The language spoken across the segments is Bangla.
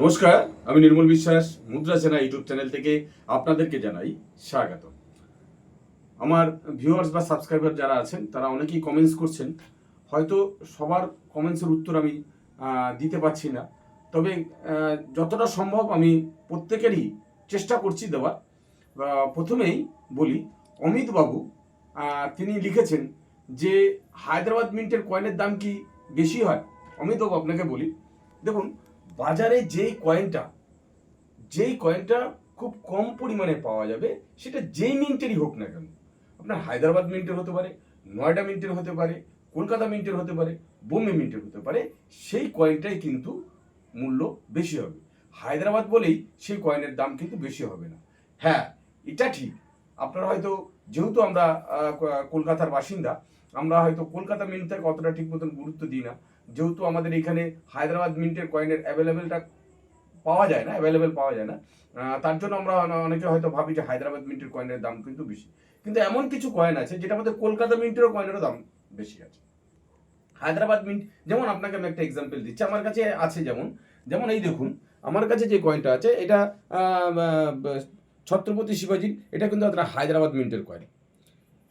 নমস্কার, আমি নির্মল বিশ্বাস, মুদ্রা সেনা ইউটিউব চ্যানেল থেকে আপনাদেরকে জানাই স্বাগত আমার ভিউয়ার্স বা সাবস্ক্রাইবার যারা আছেন, তারা অনেকেই কমেন্টস করছেন, হয়তো সবার কমেন্টসের উত্তর আমি দিতে পারছি না। তবে যতটা সম্ভব আমি প্রত্যেকেরই চেষ্টা করছি দেওয়ার। প্রথমেই বলি, অমিত বাবু তিনি লিখেছেন যে, হায়দ্রাবাদ মিন্টের কয়েনের দাম কি বেশি হয়? অমিত বাবু, আপনাকে বলি। দেখুন বাজারে যেই কয়েনটা যেই কয়েনটা খুব কম পরিমাণে পাওয়া যাবে, সেটা যেই মিন্টেরই হোক না কেন। আপনার হায়দ্রাবাদ মিন্টের হতে পারে, নয়ডা মিন্টের হতে পারে, কলকাতা মিন্টের হতে পারে, বোম্বে মিন্টের হতে পারে, সেই কয়েনটাই কিন্তু মূল্য বেশি হবে। হায়দ্রাবাদ বলেই সেই কয়েনের দাম কিন্তু বেশি হবে না। হ্যাঁ এটা ঠিক। আপনারা হয়তো, যেহেতু আমরা কলকাতার বাসিন্দা, আমরা হয়তো কলকাতা মিন্টটাকে অতটা ঠিক মতন গুরুত্ব দিই না। যেহেতু আমাদের এখানে হায়দ্রাবাদ মিন্টের কয়েনের অ্যাভেলেবেলটা পাওয়া যায় না অ্যাভেলেবেল পাওয়া যায় না তার জন্য আমরা অনেকে হয়তো ভাবি যে হায়দ্রাবাদ মিন্টের কয়েনের দাম কিন্তু বেশি। কিন্তু এমন কিছু কয়েন আছে যেটা আমাদের কলকাতা মিন্টেরও কয়েনেরও দাম বেশি আছে। হায়দ্রাবাদ মিন্ট, যেমন আপনাকে আমি একটা এক্সাম্পল দিচ্ছি, আমার কাছে আছে যেমন যেমন এই দেখুন, আমার কাছে যে কয়েনটা আছে, এটা ছত্রপতি শিবাজির, এটা কিন্তু আপনার হায়দ্রাবাদ মিন্টের কয়েন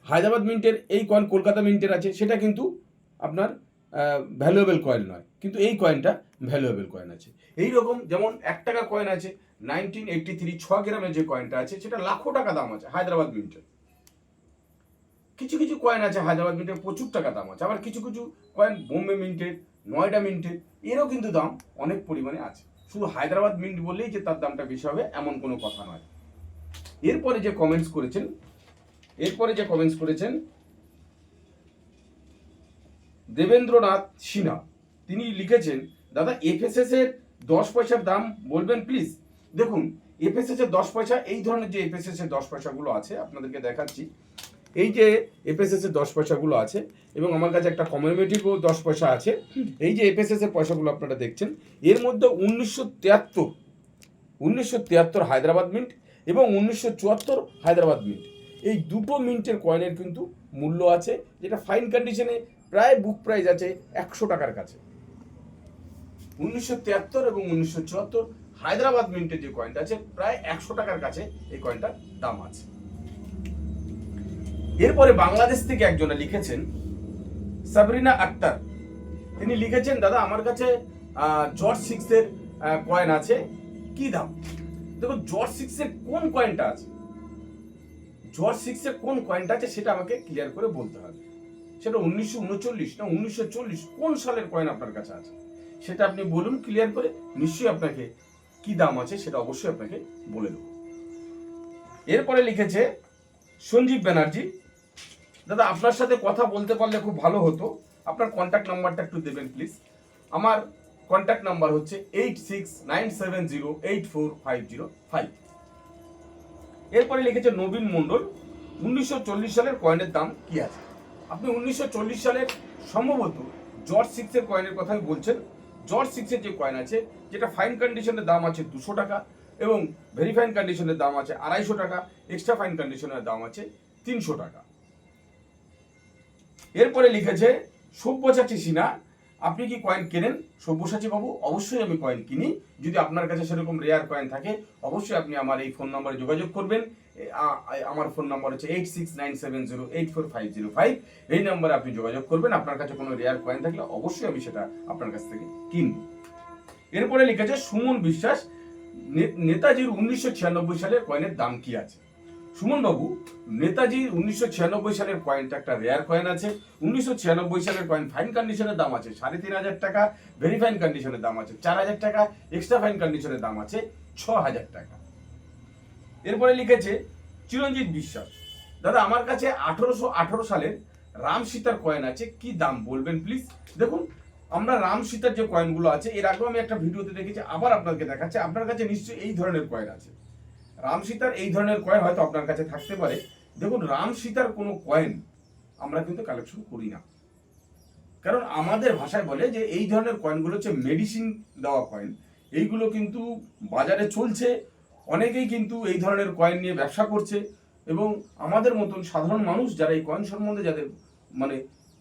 হায়দ্রাবাদ মিন্টের এই কয়েন কলকাতা মিন্টের আছে, সেটা কিন্তু আপনার ভ্যালুয়েবল কয়েন নয়। কিন্তু এই কয়েনটা ভ্যালুয়েবল কয়েন আছে। এই রকম যেমন এক টাকা কয়েন আছে নাইনটিন এইটটি থ্রি ছ গ্রামের যে কয়েনটা আছে, সেটা লাখো টাকা দাম আছে, হায়দ্রাবাদ মিন্টের। কিছু কিছু কয়েন আছে হায়দ্রাবাদ মিন্টের, প্রচুর টাকা দাম আছে। আবার কিছু কিছু কয়েন বোম্বে মিন্টের, নয়ডা মিন্টের, এরও কিন্তু দাম অনেক পরিমাণে আছে। শুধু হায়দ্রাবাদ মিন্ট বললেই যে তার দামটা বেশি হবে, এমন কোনো কথা নয়। এরপরে যে কমেন্টস করেছেন, এরপরে যে কমেন্টস করেছেন দেবেন্দ্রনাথ সিনহা। তিনি লিখেছেন, দাদা এফএসএস এর দশ পয়সার দাম বলবেন প্লিজ দেখুন এফএসএস এর দশ পয়সা, এই ধরনের যে এফএসএস এর দশ পয়সাগুলো আছে, আপনাদেরকে দেখাচ্ছি। এই যে এফএসএস এর দশ পয়সাগুলো আছে, এবং আমার কাছে একটা কমিউনিটিভও দশ পয়সা আছে, এই যে এফএসএস এর পয়সাগুলো আপনারা দেখছেন, এর মধ্যে উনিশশো তিয়াত্তর উনিশশো তিয়াত্তর হায়দ্রাবাদ মিন্ট এবং উনিশশো চুয়াত্তর হায়দ্রাবাদ মিন্ট এই দুটো মিন্টের কয়েনের কিন্তু মূল্য আছে, যেটা ফাইন কন্ডিশনে প্রায় বুক প্রাইস আছে একশো টাকার কাছে। উনিশশো তিয়াত্তর এবং উনিশশো চুয়াত্তর হায়দ্রাবাদ মিন্টের যে কয়েনটা আছে, প্রায় একশো টাকার কাছে এই কয়েনটার দাম আছে। এরপরে বাংলাদেশ থেকে একজনে লিখেছেন, সাবরিনা আক্তার। তিনি লিখেছেন, দাদা, আমার কাছে জর্জ সিক্সের কয়েন আছে। কি দাম? দেখো জর্জ সিক্সের কোন কয়েনটা আছে? জর্জ সিক্সের কোন কয়েনটা আছে সেটা আমাকে ক্লিয়ার করে বলতে হবে। সেটা উনিশশো উনচল্লিশ না উনিশশো চল্লিশ কোন সালের কয়েন আপনার কাছে আছে? সেটা আপনি বলুন ক্লিয়ার করে নিশ্চয়ই আপনাকে কি দাম আছে সেটা অবশ্যই আপনাকে বলে দেবো। এরপরে লিখেছে, সঞ্জীব ব্যানার্জি, দাদা আপনার সাথে কথা বলতে পারলে খুব ভালো হতো। আপনার কন্ট্যাক্ট নাম্বারটা একটু দেবেন প্লিজ আমার কন্ট্যাক্ট নাম্বার হচ্ছে eight six nine seven zero eight four five zero five এরপরে লিখেছে, নবীন মণ্ডল, উনিশশো চল্লিশ সালের কয়েনের দাম কি আছে? আপনি উনিশশো চল্লিশ সালের সম্ভবত জর্জ সিক্সের কয়েনের কথাই বলছেন। জর্জ সিক্সের যে কয়েন আছে, যেটা ফাইন কন্ডিশনের দাম আছে দুশো টাকা এবং ভেরি ফাইন কন্ডিশনের দাম আছে আড়াইশো টাকা এক্সট্রা ফাইন কন্ডিশনের দাম আছে তিনশো টাকা। এরপরে লিখেছে, সব্যসাচী সিনহা আপনি কি কয়েন কেনেন? সব্যসাচী বাবু, অবশ্যই আমি কয়েন কিনি। যদি আপনার কাছে সেরকম রেয়ার কয়েন থাকে, অবশ্যই আপনি আমার এই ফোন নম্বরে যোগাযোগ করবেন। আমার ফোন নম্বর হচ্ছে eight six nine seven zero eight four five zero five এই নম্বরে আপনি যোগাযোগ করবেন। আপনার কাছে কোনো রেয়ার কয়েন থাকলে অবশ্যই আমি সেটা আপনার কাছ থেকে কিনব। এরপরে লিখেছে সুমন বিশ্বাস নেতাজির উনিশশো ছিয়ানব্বই সালের কয়েনের দাম কি আছে? সুমন বাবু নেতাজি উনিশশো ছিয়ানব্বই সালের কয়েনটা একটা রেয়ার কয়েন আছে। উনিশশো ছিয়ানব্বই সালের কয়েন ফাইন কন্ডিশনের দাম আছে সাড়ে তিন হাজার টাকা ভেরি ফাইন কন্ডিশনের দাম আছে চার হাজার টাকা এক্সট্রা ফাইন কন্ডিশনের দাম আছে ছ হাজার টাকা। এরপরে লিখেছে চিরঞ্জিত বিশ্বাস, দাদা, আমার কাছে আঠারোশো আঠারো সালের রাম সীতার কয়েন আছে, কি দাম বলবেন প্লিজ দেখুন, আমরা রাম সীতার যে কয়েনগুলো আছে, এর আগেও আমি একটা ভিডিওতে দেখেছি, আবার আপনাকে দেখাচ্ছে, আপনার কাছে নিশ্চয়ই এই ধরনের কয়েন আছে। রাম সীতার এই ধরনের কয়েন হয়তো আপনার কাছে থাকতে পারে। দেখুন, রাম সীতার কোনো কয়েন আমরা কিন্তু কালেকশন করি না। কারণ আমাদের ভাষায় বলে যে এই ধরনের কয়েনগুলো হচ্ছে মেডিসিন দেওয়া কয়েন। এইগুলো কিন্তু বাজারে চলছে, অনেকেই কিন্তু এই ধরনের কয়েন নিয়ে ব্যবসা করছে এবং আমাদের মতন সাধারণ মানুষ যারা এই কয়েন সম্বন্ধে যাদের মানে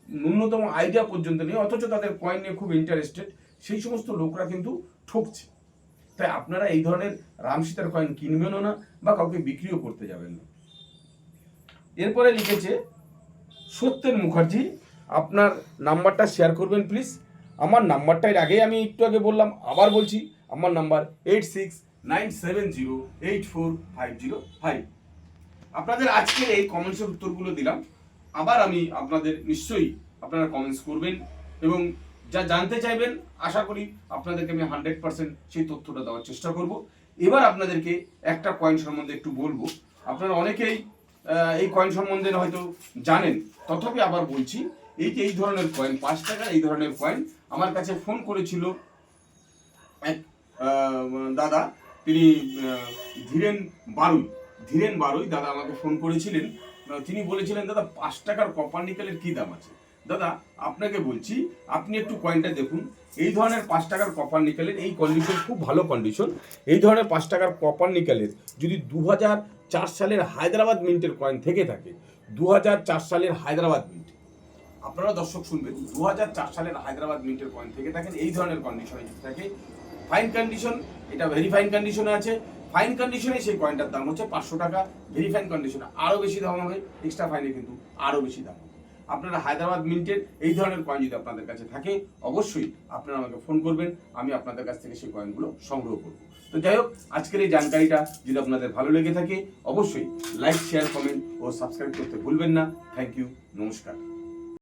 ন্যূনতম আইডিয়া পর্যন্ত নেই, অথচ তাদের কয়েন নিয়ে খুব ইন্টারেস্টেড সেই সমস্ত লোকরা কিন্তু ঠকছে। তাই আপনারা এই ধরনের রামসীতার কয়েন কিনবেনও না বা কাউকে বিক্রিও করতে যাবেন না। এরপরে লিখেছে সত্যেন মুখার্জি, আপনার নাম্বারটা শেয়ার করবেন প্লিজ আমার নাম্বারটা এর আগে আমি একটু আগে বললাম, আবার বলছি, আমার number eight six nine seven zero eight four five zero five আপনাদের আজকের এই কমেন্টসের উত্তরগুলো দিলাম, আবার আমি আপনাদের নিশ্চয়ই আপনারা কমেন্টস করবেন এবং যা জানতে চাইবেন, আশা করি আপনাদেরকে আমি হান্ড্রেড পার্সেন্ট সেই তথ্যটা দেওয়ার চেষ্টা করব। এবার আপনাদেরকে একটা কয়েন সম্বন্ধে একটু বলব। আপনারা অনেকেই এই কয়েন সম্বন্ধে হয়তো জানেন, তথাপি আবার বলছি, এই যে এই ধরনের কয়েন পাঁচ টাকার এই ধরনের কয়েন আমার কাছে ফোন করেছিল এক দাদা, তিনি ধীরেন বারুই ধীরেন বারুই, দাদা আমাকে ফোন করেছিলেন। তিনি বলেছিলেন, দাদা, পাঁচ টাকার কপার নিকেলের কী দাম আছে? দাদা, আপনাকে বলছি, আপনি একটু কয়েনটা দেখুন। এই ধরনের পাঁচ টাকার কপার নিকেলের এই কন্ডিশন খুব ভালো কন্ডিশন এই ধরনের পাঁচ টাকার কপার নিকেলের যদি দু চার সালের হায়দ্রাবাদ মিন্টের কয়েন থেকে থাকে দু চার সালের হায়দ্রাবাদ মিন্ট আপনারা দর্শক শুনবেন দু চার সালের হায়দ্রাবাদ মিন্টের কয়েন থেকে থাকেন, এই ধরনের কন্ডিশনে যদি থাকে ফাইন কন্ডিশন এটা ভেরি ফাইন কন্ডিশনে আছে। ফাইন কন্ডিশনে সেই কয়েনটার দাম হচ্ছে পাঁচশো টাকা ভেরি ফাইন কন্ডিশনে আরও বেশি দাম হবে এক্সট্রা ফাইনে কিন্তু আরও বেশি দাম। আপনারা হায়দ্রাবাদ মিন্টের এই ধরনের কয়েন যদি আপনাদের কাছে থাকে, অবশ্যই আপনারা আমাকে ফোন করবেন, আমি আপনাদের কাছ থেকে সেই কয়েনগুলো সংগ্রহ করব। তো যাই হোক, আজকের এই জানকারিটা যদি আপনাদের ভালো লেগে থাকে, অবশ্যই লাইক শেয়ার কমেন্ট ও সাবস্ক্রাইব করতে ভুলবেন না। থ্যাংক ইউ নমস্কার।